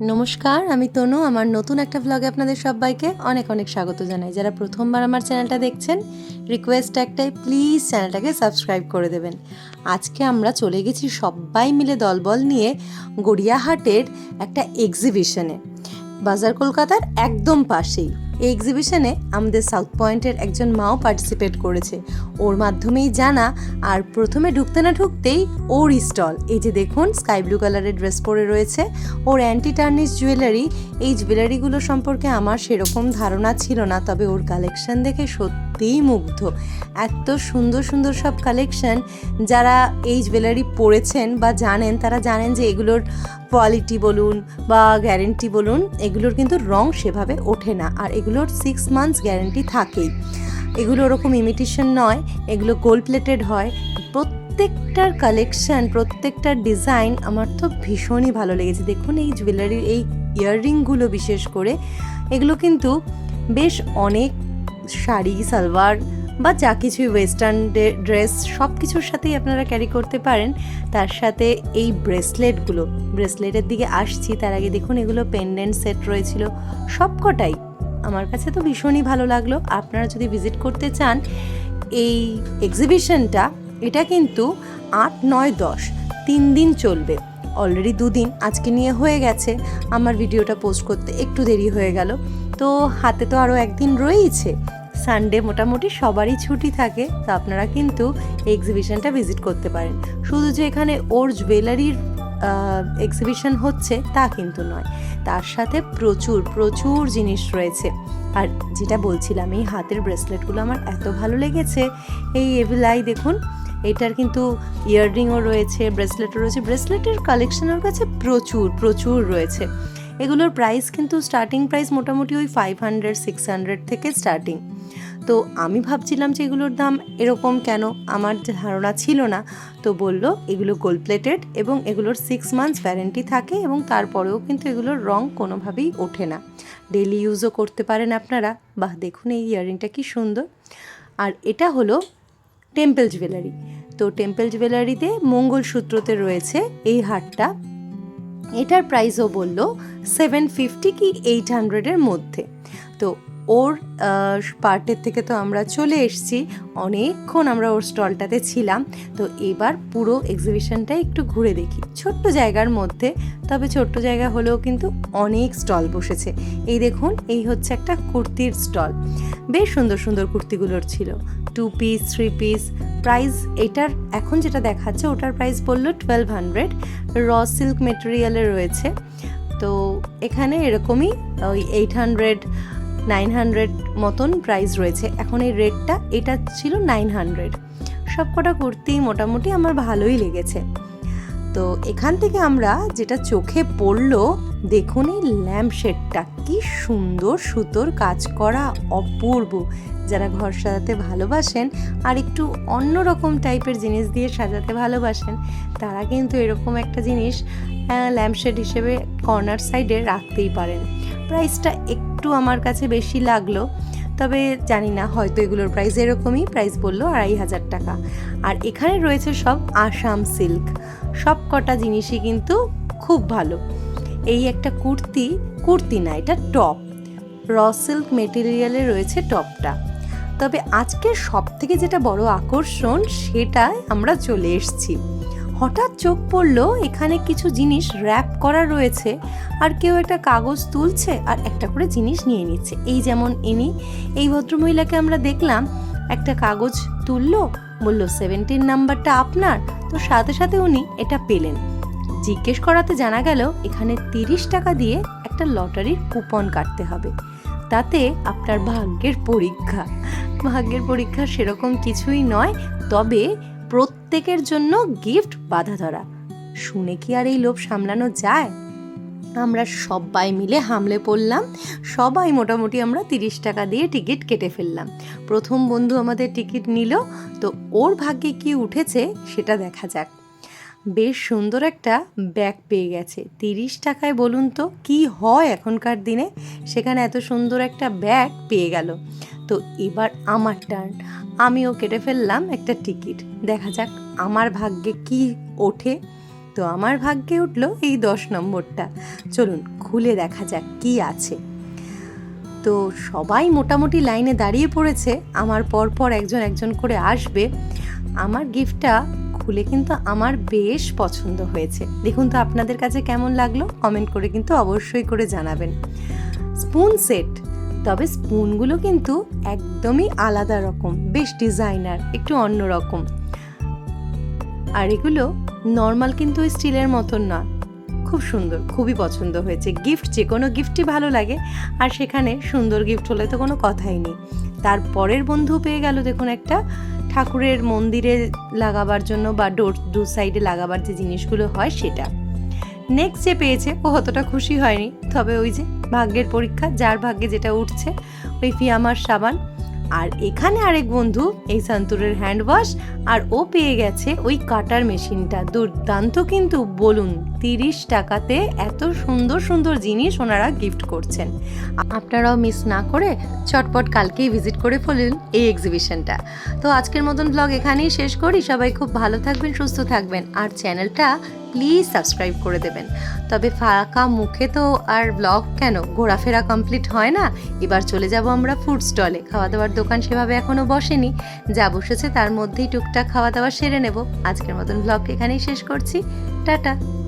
নমস্কার, আমি তনু। আমার নতুন একটা ভ্লগে আপনাদের সবাইকে অনেক অনেক স্বাগত জানাই। যারা প্রথমবার আমার চ্যানেলটা দেখছেন রিকোয়েস্ট একটাই প্লিজ চ্যানেলটাকে সাবস্ক্রাইব করে দেবেন। আজকে আমরা চলে গেছি সবাই মিলে দলবল নিয়ে গড়িয়াহাটের একটা এক্সিবিশনে বাজার কলকাতার একদম পাশেই। এই এক্সিবিশনে আমাদের সাউথ পয়েন্টের একজন মাও পার্টিসিপেট করেছে। ওর মাধ্যমেই জানা, আর প্রথমে ঢুকতে না ঢুকতেই ওর স্টল এই যে দেখুন স্কাই ব্লু কালারের ড্রেস পরে রয়েছে। ওর অ্যান্টি টার্নিশ জুয়েলারি এই জুয়েলারিগুলো সম্পর্কে আমার সেরকম ধারণা ছিল না, তবে ওর কালেকশন দেখে সত্যিই মুগ্ধ। এত সুন্দর সুন্দর সব কালেকশন যারা এই জুয়েলারি পরেছেন বা জানেন, তারা জানেন যে এগুলোর কোয়ালিটি বলুন বা গ্যারেন্টি বলুন, এগুলোর কিন্তু রং সেভাবে ওঠে না। আর এগুলোর সিক্স মান্থস গ্যারেন্টি থাকেই। এগুলো ওরকম ইমিটেশন নয়, এগুলো গোল্ড প্লেটেড হয়। প্রত্যেকটার কালেকশন প্রত্যেকটার ডিজাইন আমার তো ভীষণই ভালো লেগেছে। দেখুন এই জুয়েলারির এই ইয়াররিংগুলো বিশেষ করে, এগুলো কিন্তু বেশ অনেক শাড়ি, সালোয়ার বা যা কিছুই ওয়েস্টার্ন ড্রেস সব কিছুর সাথেই আপনারা ক্যারি করতে পারেন। তার সাথে এই ব্রেসলেটগুলো ব্রেসলেটের দিকে আসছি, তার আগে দেখুন এগুলো পেন্ডেন্ট সেট রয়েছিল সবকটাই আমার কাছে তো ভীষণই ভালো লাগল। আপনারা যদি ভিজিট করতে চান, এই এক্সিবিশনটা এটা কিন্তু আট, নয়, দশ, তিন দিন চলবে। অলরেডি দুদিন, আজকে নিয়ে হয়ে গেছে। আমার ভিডিওটা পোস্ট করতে একটু দেরি হয়ে গেল। তো হাতে তো আরও একদিন রয়েইছে। সানডে মোটামুটি সবারই ছুটি থাকে, তো আপনারা কিন্তু এক্সিবিশনটা ভিজিট করতে পারেন। শুধু যে এখানে ওর জুয়েলারির এক্সিবিশন হচ্ছে, তা কিন্তু নয়। তার সাথে প্রচুর প্রচুর জিনিস রয়েছে। আর যেটা বলছিলাম, এই হাতের ব্রেসলেটগুলো আমার এত ভালো লেগেছে, এই এভিলাই দেখুন, এটার কিন্তু ইয়াররিংও রয়েছে ব্রেসলেটও রয়েছে ব্রেসলেটের কালেকশন ওর কাছে প্রচুর প্রচুর রয়েছে। এগুলোর প্রাইস কিন্তু স্টার্টিং প্রাইস মোটামুটি ওই ফাইভ হান্ড্রেড সিক্স হান্ড্রেড থেকে স্টার্টিং তো আমি ভাবছিলাম যে এগুলোর দাম এরকম কেন? আমার ধারণা ছিল না। তো বলল, এগুলো গোল্ড প্লেটেড এবং এগুলোর সিক্স মান্থস ওয়ারেন্টি থাকে এবং তারপরেও কিন্তু এগুলোর রং কোনোভাবেই ওঠে না। ডেলি ইউজও করতে পারেন আপনারা। বাহ, দেখুন এই ইয়াররিংটা কি সুন্দর। আর এটা হলো টেম্পল জুয়েলারি তো টেম্পল জুয়েলারিতে মঙ্গলসূত্রতে রয়েছে এই হারটা। এটার প্রাইসও বলল সেভেন ফিফটি কি এইট হান্ড্রেডের মধ্যে। তো ওর পার্টের থেকে তো আমরা চলে এসেছি। অনেকক্ষণ আমরা ওর স্টলটাতে ছিলাম। তো এবার পুরো এক্সিবিশনটা একটু ঘুরে দেখি। ছোট্ট জায়গার মধ্যে, তবে ছোট্ট জায়গা হলেও কিন্তু অনেক স্টল বসেছে। এই দেখুন, এই হচ্ছে একটা কুর্তির স্টল। বেশ সুন্দর সুন্দর কুর্তিগুলোর ছিল। Two piece three piece price এটার এখন যেটা দেখাচ্ছে, ওটার প্রাইস বলল টুয়েলভ হান্ড্রেড র সিল্ক মেটেরিয়ালে রয়েছে। তো এখানে এরকমই ওই এইট হান্ড্রেড নাইন হান্ড্রেড মতন প্রাইস রয়েছে। এখন এই রেটটা এটা ছিল নাইন হান্ড্রেড। সব কটা কুর্তি মোটামুটি আমার ভালোই লেগেছে। তো এখান থেকে আমরা যেটা চোখে পড়ল, দেখুন এই ল্যাম্প শেডটা, কি সুন্দর সুতোর কাজ করা অপূর্ব। যারা ঘর সাজাতে ভালোবাসেন আর একটু অন্য রকম টাইপের জিনিস দিয়ে সাজাতে ভালোবাসেন, তারা কিন্তু এরকম একটা জিনিস ল্যাম্পশেড হিসেবে কর্নার সাইডে রাখতেই পারেন। প্রাইসটা একটু আমার কাছে বেশি লাগল, তবে জানি না, হয়তো এগুলোর প্রাইস এরকমই প্রাইস বলল আড়াই হাজার টাকা। আর এখানে রয়েছে সব আসাম সিল্ক সব কটা জিনিসই কিন্তু খুব ভালো। এই একটা কুর্তি কুর্তি না, এটা টপ র সিল্ক মেটেরিয়ালে রয়েছে টপটা তবে আজকের সব থেকে যেটা বড় আকর্ষণ সেটাই আমরা চলে এসেছি। হঠাৎ চোখ পড়ল, এখানে কিছু জিনিস র্যাপ করা রয়েছে আর কেউ একটা কাগজ তুলছে আর একটা করে জিনিস নিয়ে নিচ্ছে। এই যেমন ইনি, এই ভদ্রমহিলাকে আমরা দেখলাম, একটা কাগজ তুললো, বলল সেভেন্টিন নাম্বারটা আপনার। তো সাথে সাথে উনি এটা পেলেন। জিজ্ঞেস করাতে জানা গেল, এখানে তিরিশ টাকা দিয়ে একটা লটারির কুপন কাটতে হবে। তাতে আপনার ভাগ্যের পরীক্ষা। ভাগ্যের পরীক্ষা সেরকম কিছুই নয়, তবে প্রত্যেকের জন্য গিফট বাধা ধরা শুনে কি আর এই লোভ সামলানো যায়? আমরা সবাই মিলে হামলে পড়লাম, সবাই মোটামুটি আমরা তিরিশ টাকা দিয়ে টিকিট কেটে ফেললাম। প্রথম বন্ধু আমাদের টিকিট নিল, তো ওর ভাগ্যে কি উঠেছে সেটা দেখা যাক। বেশ সুন্দর একটা ব্যাগ পেয়ে গেছে। তিরিশ টাকায় বলুন তো, কি হয় এখনকার দিনে? সেখানে এত সুন্দর একটা ব্যাগ পেয়ে গেল। তো এবার আমার টার্ন আমিও কেটে ফেললাম একটা টিকিট দেখা যাক আমার ভাগ্যে কি ওঠে। তো আমার ভাগ্যে উঠল এই দশ নম্বরটা। চলুন, খুলে দেখা যাক কি আছে। তো সবাই মোটামুটি লাইনে দাঁড়িয়ে পড়েছে। আমার পরপর একজন একজন করে আসবে। আমার গিফটটা খুলে কিন্তু আমার বেশ পছন্দ হয়েছে। দেখুন তো আপনাদের কাছে কেমন লাগল? কমেন্ট করে কিন্তু অবশ্যই করে জানাবেন। স্পুন সেট, তবে স্পুনগুলো কিন্তু একদমই আলাদা রকম, বেশ ডিজাইনার, একটু অন্য রকম। আর এগুলো নর্মাল কিন্তু স্টিলের মতন না। খুব সুন্দর, খুবই পছন্দ হয়েছে। গিফট, যে কোনো গিফটই ভালো লাগে। আর সেখানে সুন্দর গিফট হলে তো কোনো কথাই নেই। তারপরের বন্ধু পেয়ে গেল দেখুন একটা ঠাকুরের মন্দিরে লাগাবার জন্য বা ডোর, দু সাইডে লাগাবার যে জিনিসগুলো হয় সেটা। নেক্সট যে পেয়েছে, ও অতটা খুশি হয়নি। তবে ওই যে ভাগ্যের পরীক্ষা, যার ভাগ্যে যেটা উঠছে, ওই ফিয়ামার সাবান। আর এখানে আরেক বন্ধু, এই সান্তুরের হ্যান্ড ওয়াশ আর ও পেয়ে গেছে ওই কাটার মেশিনটা। দুর্দান্ত কিন্তু, বলুন, তিরিশ টাকাতে এত সুন্দর সুন্দর জিনিস ওনারা গিফট করছেন। আপনারাও মিস না করে চটপট কালকেই ভিজিট করে ফেলুন এই এক্সিবিশনটা তো আজকের মতন ব্লগ এখানেই শেষ করি। সবাই খুব ভালো থাকবেন, সুস্থ থাকবেন। আর চ্যানেলটা প্লিজ সাবস্ক্রাইব করে দেবেন। তবে ফাঁকা মুখে তো আর ব্লগ কেন? ঘোরাফেরা কমপ্লিট হয় না? এবার চলে যাব আমরা ফুড স্টলে খাওয়া দাওয়ার দোকান সেভাবে এখনও বসেনি। যা বসেছে তার মধ্যেই টুকটাক খাওয়া দাওয়া সেরে নেব। আজকের মতন ব্লগ এখানেই শেষ করছি। টাটা!